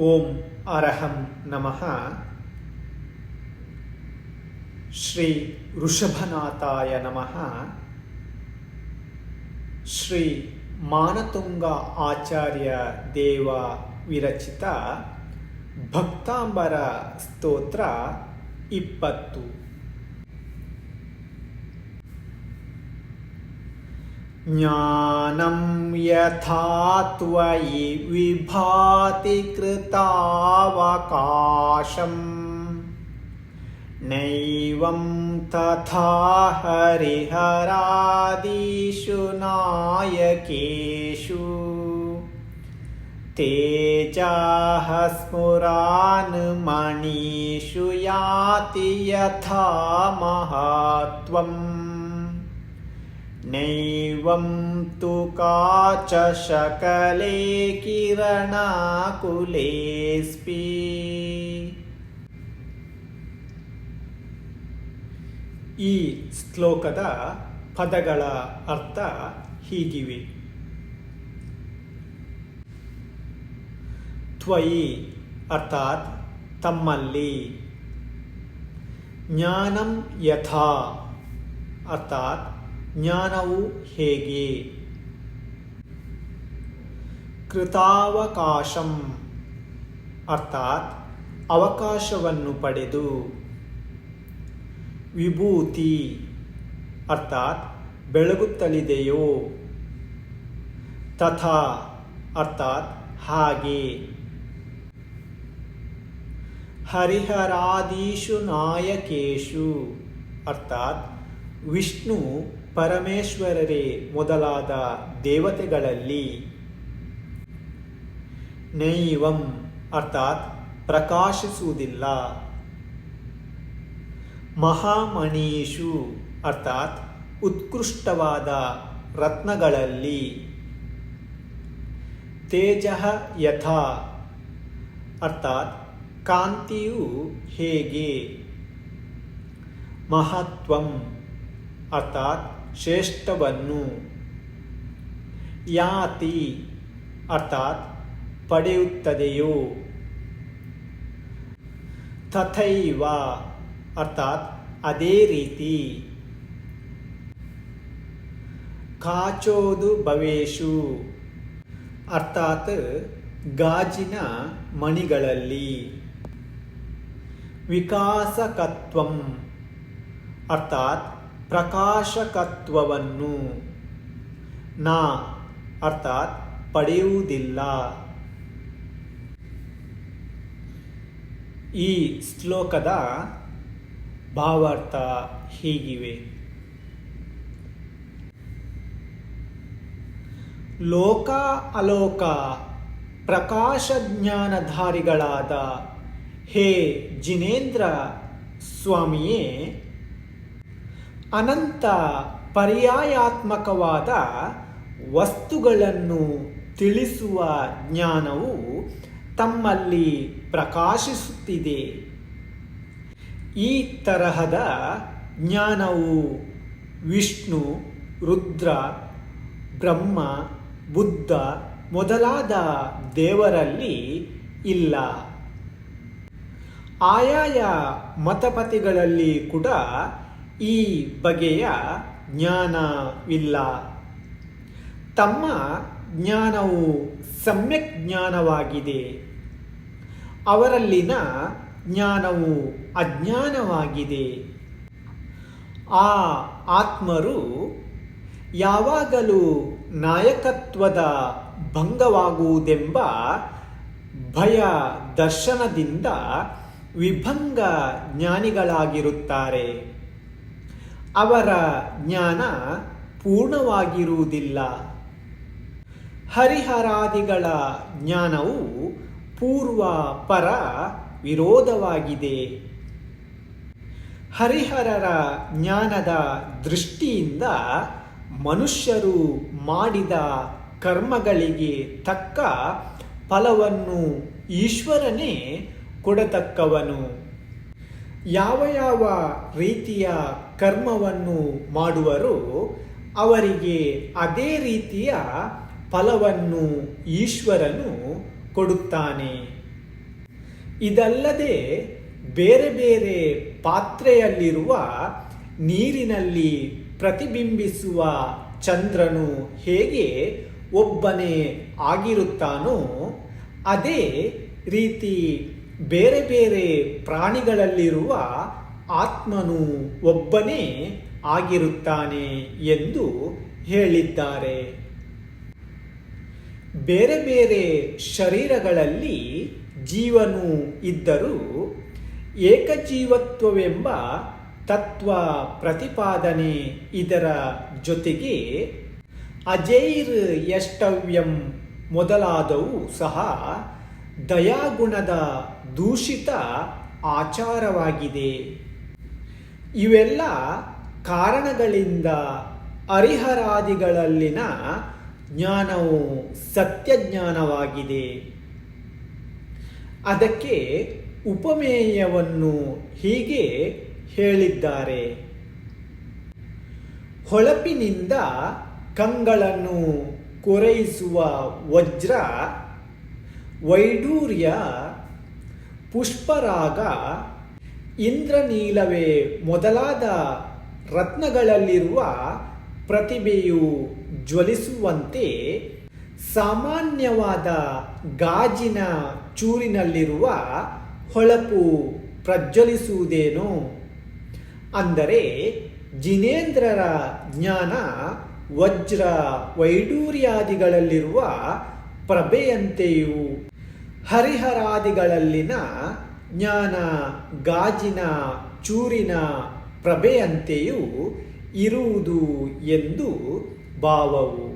ಓಂ ಅರಹಂ ನಮಃ ಶ್ರೀ ಋಷಭನಾಥಾಯ ನಮಃ ಶ್ರೀ ಮಾನತುಂಗ ಆಚಾರ್ಯ ದೇವ ವಿರಚಿತ ಭಕ್ತಾಂಬರ ಸ್ತೋತ್ರ ಇಪ್ಪತ್ತು ज्ञानं यथा त्वयि विभाति कृतावकाशम् नैवं तथा हरिहरादिषु नायकेषु। तेजाः स्फुरान्मणिषु याति यथा महात्वम् नैवं तु काच शकले किरणाकुलेऽस्पि ಈ ಶ್ಲೋಕದ ಪದಗಳ ಅರ್ಥ ಹೀಗಿವೆ ತ್ವಯಿ ಅರ್ಥಾತ್ ತಮ್ಮಲ್ಲಿ ಜ್ಞಾನಂ ಯಥಾ ಅರ್ಥಾತ್ ಜ್ಞಾನವು ಹೇಗೆ? ಕೃತಾವಕಾಶಂ. ಅರ್ಥಾತ್ ಅವಕಾಶವನ್ನು ಪಡೆದು. ವಿಭೂತಿ. ಅರ್ಥಾತ್ ಬೆಳಗುತ್ತಲಿದೆಯೋ? ತಥಾ. ಅರ್ಥಾತ್ ಹಾಗೆ. ಹರಿಹರಾದೀಶು ನಾಯಕೇಶು. ಅರ್ಥಾತ್ ವಿಷ್ಣು ಪರಮೇಶ್ವರರೇ ಮೊದಲಾದ ದೇವತೆಗಳಲ್ಲಿ ನೈವಂ ಅರ್ಥಾತ್ ಪ್ರಕಾಶಿಸುವುದಿಲ್ಲ. ಮಹಾಮಣೀಷು ಅರ್ಥಾತ್ ಉತ್ಕೃಷ್ಟವಾದ ರತ್ನಗಳಲ್ಲಿ. ತೇಜ ಯಥ ಅರ್ಥಾತ್ ಕಾಂತಿಯು ಹೇಗೆ? ಮಹತ್ವಂ ಅರ್ಥಾತ್ ಶ್ರೇಷ್ಠವನ್ನು. ಯಾತಿ ಅರ್ಥಾತ್ ಪಡೆಯುತ್ತದೆಯೋ. ತಥೈವ ಅರ್ಥಾತ್ ಅದೇ ರೀತಿ. ಕಾಚೋದು ಭವೇಶು ಅರ್ಥಾತ್ ಗಾಜಿನ ಮಣಿಗಳಲ್ಲಿ. ವಿಕಾಸಕತ್ವಂ ಅರ್ಥಾತ್ ಪ್ರಕಾಶಕತ್ವವನ್ನು ನಾ ಅರ್ಥಾತ್ ಪಡೆಯುವುದಿಲ್ಲ. ಈ ಶ್ಲೋಕದ ಭಾವಾರ್ಥ ಹೀಗಿವೆ. ಲೋಕ ಅಲೋಕ ಪ್ರಕಾಶ ಜ್ಞಾನಧಾರಿಗಳಾದ ಹೇ ಜಿನೇಂದ್ರ ಸ್ವಾಮಿಯೇ ಅನಂತ ಪರ್ಯಾಯಾತ್ಮಕವಾದ ವಸ್ತುಗಳನ್ನು ತಿಳಿಸುವ ಜ್ಞಾನವು ತಮ್ಮಲ್ಲಿ ಪ್ರಕಾಶಿಸುತ್ತಿದೆ. ಈ ತರಹದ ಜ್ಞಾನವು ವಿಷ್ಣು, ರುದ್ರ, ಬ್ರಹ್ಮ, ಬುದ್ಧ ಮೊದಲಾದ ದೇವರಲ್ಲಿ ಇಲ್ಲ. ಆಯಾಯ ಮತಪತಿಗಳಲ್ಲಿ ಕೂಡ ಈ ಬಗೆಯ ಜ್ಞಾನವಿಲ್ಲ ತಮ್ಮ ಜ್ಞಾನವು ಸಮ್ಯಕ್ ಜ್ಞಾನವಾಗಿದೆ. ಅವರಲ್ಲಿನ ಜ್ಞಾನವು ಅಜ್ಞಾನವಾಗಿದೆ. ಆ ಆತ್ಮರು ಯಾವಾಗಲೂ ನಾಯಕತ್ವದ ಭಂಗವಾಗುವುದೆಂಬ ಭಯ ದರ್ಶನದಿಂದ ವಿಭಂಗ ಜ್ಞಾನಿಗಳಾಗಿರುತ್ತಾರೆ. ಅವರ ಜ್ಞಾನ ಪೂರ್ಣವಾಗಿರುವುದಿಲ್ಲ. ಹರಿಹರಾದಿಗಳ ಜ್ಞಾನವು ಪೂರ್ವ ಪರ ವಿರೋಧವಾಗಿದೆ. ಹರಿಹರರ ಜ್ಞಾನದ ದೃಷ್ಟಿಯಿಂದ ಮನುಷ್ಯರು ಮಾಡಿದ ಕರ್ಮಗಳಿಗೆ ತಕ್ಕ ಫಲವನ್ನು ಈಶ್ವರನೇ ಕೊಡತಕ್ಕವನು. ಯಾವ ಯಾವ ರೀತಿಯ ಕರ್ಮವನ್ನು ಮಾಡುವರು ಅವರಿಗೆ ಅದೇ ರೀತಿಯ ಫಲವನ್ನು ಈಶ್ವರನು ಕೊಡುತ್ತಾನೆ. ಇದಲ್ಲದೆ ಬೇರೆ ಬೇರೆ ಪಾತ್ರೆಯಲ್ಲಿರುವ ನೀರಿನಲ್ಲಿ ಪ್ರತಿಬಿಂಬಿಸುವ ಚಂದ್ರನು ಹೇಗೆ ಒಬ್ಬನೇ ಆಗಿರುತ್ತಾನೋ ಅದೇ ರೀತಿ ಬೇರೆ ಬೇರೆ ಪ್ರಾಣಿಗಳಲ್ಲಿರುವ ಆತ್ಮನು ಒಬ್ಬನೇ ಆಗಿರುತ್ತಾನೆ ಎಂದು ಹೇಳಿದ್ದಾರೆ. ಬೇರೆ ಬೇರೆ ಶರೀರಗಳಲ್ಲಿ ಜೀವನು ಇದ್ದರೂ ಏಕಜೀವತ್ವವೆಂಬ ತತ್ವ ಪ್ರತಿಪಾದನೆ ಇದರ ಜೊತೆಗೆ ಅಜೈರ್ ಯಷ್ಟವ್ಯಂ ಮೊದಲಾದವು ಸಹ ದಯಾಗುಣದ ದೂಷಿತ ಆಚಾರವಾಗಿದೆ. ಇವೆಲ್ಲ ಕಾರಣಗಳಿಂದ ಹರಿಹರಾದಿಗಳಲ್ಲಿನ ಜ್ಞಾನವು ಸತ್ಯಜ್ಞಾನವಾಗಿದೆ. ಅದಕ್ಕೆ ಉಪಮೇಯವನ್ನು ಹೀಗೆ ಹೇಳಿದ್ದಾರೆ. ಹೊಳಪಿನಿಂದ ಕಂಗಳನ್ನು ಕೊರೆಯಿಸುವ ವಜ್ರ ವೈಡೂರ್ಯ, ಪುಷ್ಪರಾಗ, ಇಂದ್ರನೀಲವೇ ಮೊದಲಾದ ರತ್ನಗಳಲ್ಲಿರುವ ಪ್ರತಿಭೆಯು ಜ್ವಲಿಸುವಂತೆ ಸಾಮಾನ್ಯವಾದ ಗಾಜಿನ ಚೂರಿನಲ್ಲಿರುವ ಹೊಳಪು ಪ್ರಜ್ವಲಿಸುವುದೇನು? ಅಂದರೆ ಜಿನೇಂದ್ರರ ಜ್ಞಾನ ವಜ್ರ ವೈಡೂರ್ಯಾದಿಗಳಲ್ಲಿರುವ ಪ್ರಭೆಯಂತೆಯೂ ಹರಿಹರಾದಿಗಳಲ್ಲಿನ ಜ್ಞಾನ ಗಾಜಿನ ಚೂರಿನ ಪ್ರಭೆಯಂತೆಯೂ ಇರುವುದು ಎಂದು ಭಾವವು.